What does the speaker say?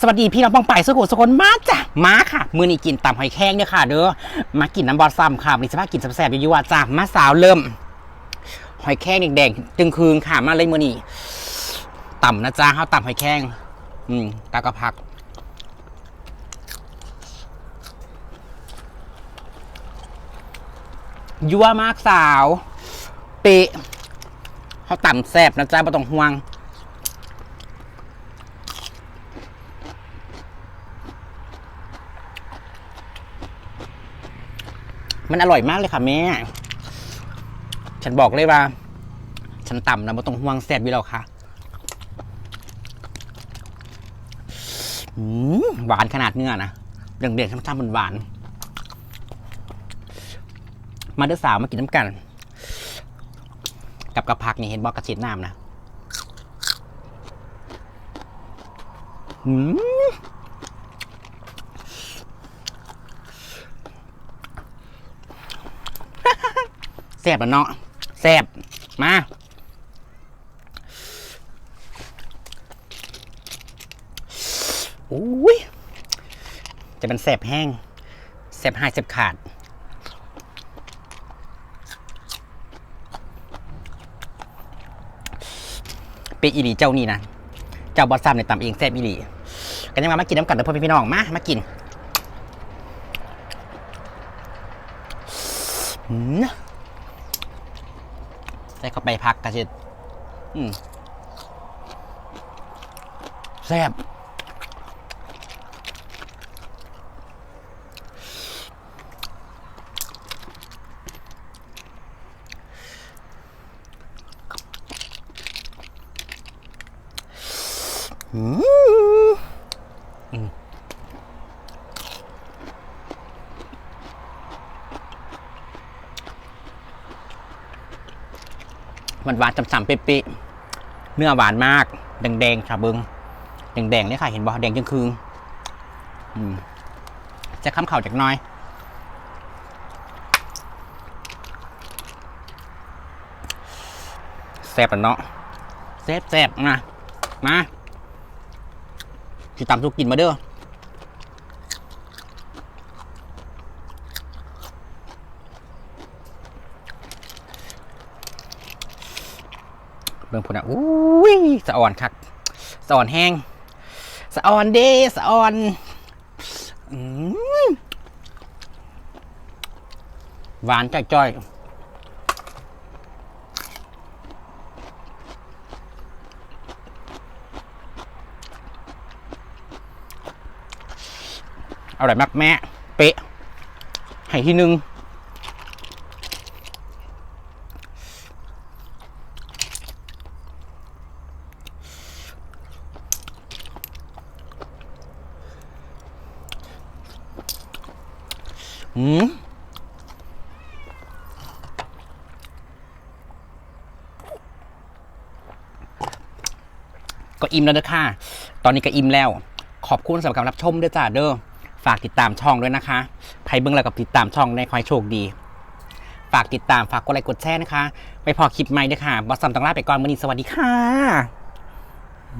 สวัสดีพี่น้องปองไปสุขุสุคนมาจ้ะมาค่ะ มือนี้กินตำหอยแครงเนี่ยค่ะ เด้อมากินน้ำบอสซัมค่ะวันนี้จะมากินแซ่บๆอยู่ๆว่าจ้ะมาสาวเริ่ม หอยแครงแดงๆจึงคืนค่ะมาเลยมือนี้ต่ำนะจ้าข้าวต่ำหอยแครงอืมตากระพักยั่วมากสาว เปะเขาต่ำแซ่บนะจ้าไม่ต้องห่วง มันอร่อยมากเลยค่ะแม่ ฉันบอกเลยว่า ฉันต่ำนะไม่ต้องห่วงแซ่บอยู่แล้วค่ะอืมหวานขนาดเนื้อนะเด่งๆช้ำๆมันหวานๆมาเด้อสาวมากินน้ำกัน กับกระพักนี่เห็นบอกกระเฉีดน้ำนะ อืม ซ่บแล้วเนาะแซ่บมาอุ้ยจะเป็นแสบแห้งแสบหายแสบขาด เป็นอีหลีเจ้านี่นะเจ้าบอสซัมในตำเองแซ่บอีหลีกันยังมามากินน้ำกันเด้อพ่อพี่น้องมามากินหืม ส่เข้าไปพักกระเจ็ดอืมแซ่บอืม อืมมันหวานจำๆเป๊ะๆเนื้อหวานมาก แดงๆค่ะเบิงแดงๆเนี่ยค่ะ เห็นบ่แดงจังคืงอืมจะค้ำเข่าจากน้อย แซ่บอะเนาะแซ่บแซ่บๆมา มาสิตำสุกกินมาเด้อ เบิ่งพุนอะอุ้ยสะอ่อนคักสะอ่อนแห้งสะอ่อนเด้สะอ่อนหวานจ้อยอร่อยมากแม่ เป๊ะ ให้ที่หนึ่ง อืมก็อิ่มแล้วนะค่ะ ตอนนี้ก็อิ่มแล้ว ขอบคุณสำหรับการรับชมด้วยจ้าเด้อ ฝากติดตามช่องด้วยนะคะใครเบิ่งแล้วกับติดตามช่องในคอยโชคดี ฝากติดตามฝากกดไลค์กดแชร์นะคะ ไปพอคลิปใหม่ด้วยค่ะ บอสซัมต้องลาไปก่อนวันนี้สวัสดีค่ะ